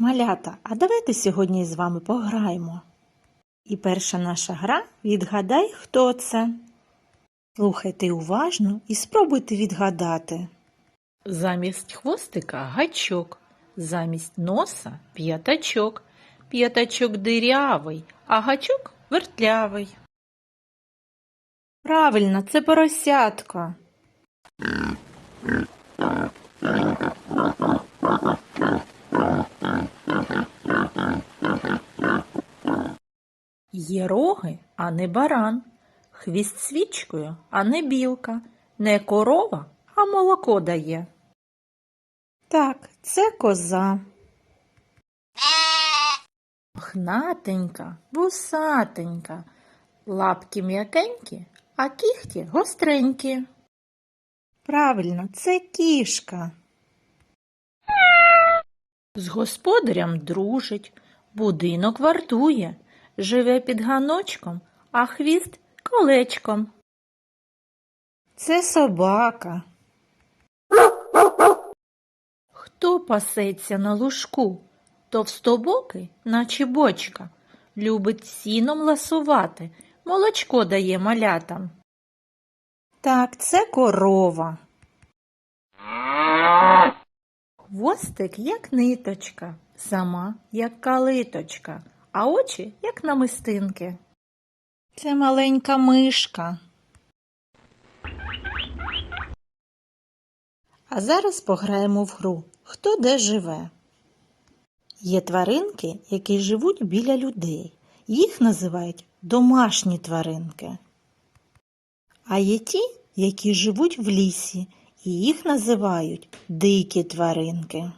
Малята, а давайте сьогодні з вами пограємо. І перша наша гра відгадай, хто це. Слухайте уважно і спробуйте відгадати. Замість хвостика гачок, замість носа п'ятачок. П'ятачок дирявий, а гачок вертлявий. Правильно, це поросятко. Є роги, а не баран, хвіст свічкою, а не білка, не корова, а молоко дає. Так, це коза. Хнатенька, вусатенька, лапки м'якенькі, а кіхті гостренькі. Правильно, це кішка. З господарям дружить, будинок вартує, живе під ганочком, а хвіст колечком. Це собака. Хто пасеться на лужку? Товстобокий, наче бочка, любить сіном ласувати, молочко дає малятам. Так, це корова. Хвостик, як ниточка, сама, як калиточка, а очі, як намистинки. Це маленька мишка. А зараз пограємо в гру Хто де живе. Є тваринки, які живуть біля людей. Їх називають домашні тваринки. А є ті, які живуть в лісі, і їх називають дикі тваринки.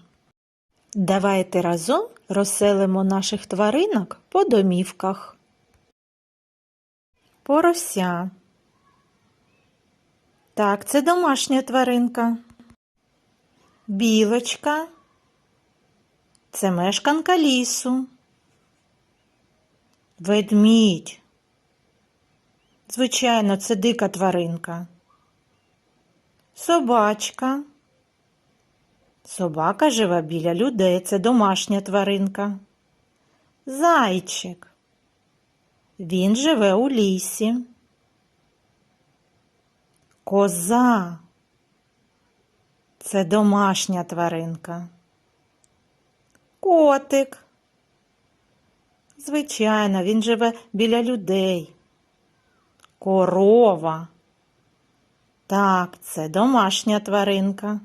Давайте разом розселимо наших тваринок по домівках. Порося. Так, це домашня тваринка. Білочка. Це мешканка лісу. Ведмідь. Звичайно, це дика тваринка. Собачка. Собака живе біля людей, це домашня тваринка. Зайчик. Він живе у лісі. Коза. Це домашня тваринка. Котик. Звичайно, він живе біля людей. Корова. Так, це домашня тваринка.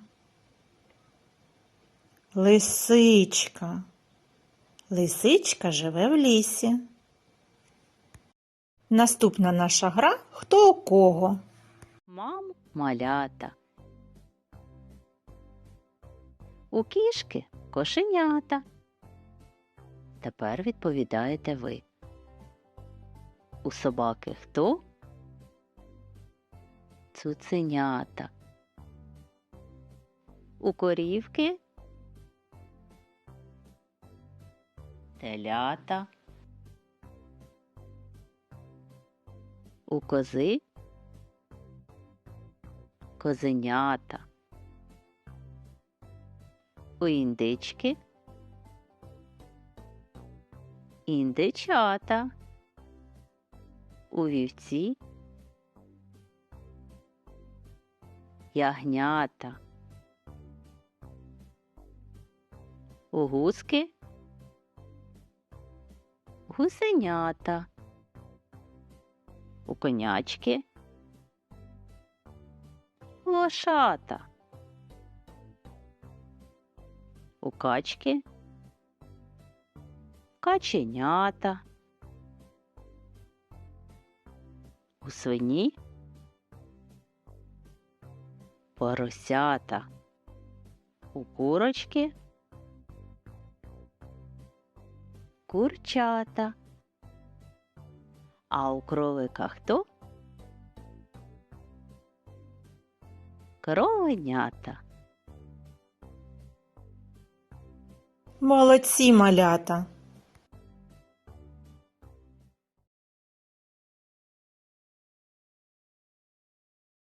Лисичка. Лисичка живе в лісі. Наступна наша гра хто у кого. Мам малята. У кішки кошенята. Тепер відповідаєте ви. У собаки хто? Цуценята. У корівки телята. У кози козенята. У індички індичата. У вівці ягнята. У гуски гусенята. У конячки лошата. У качки каченята. У свині поросята. У курочки курчата. А у кролика хто? Кроленята. Молодці малята.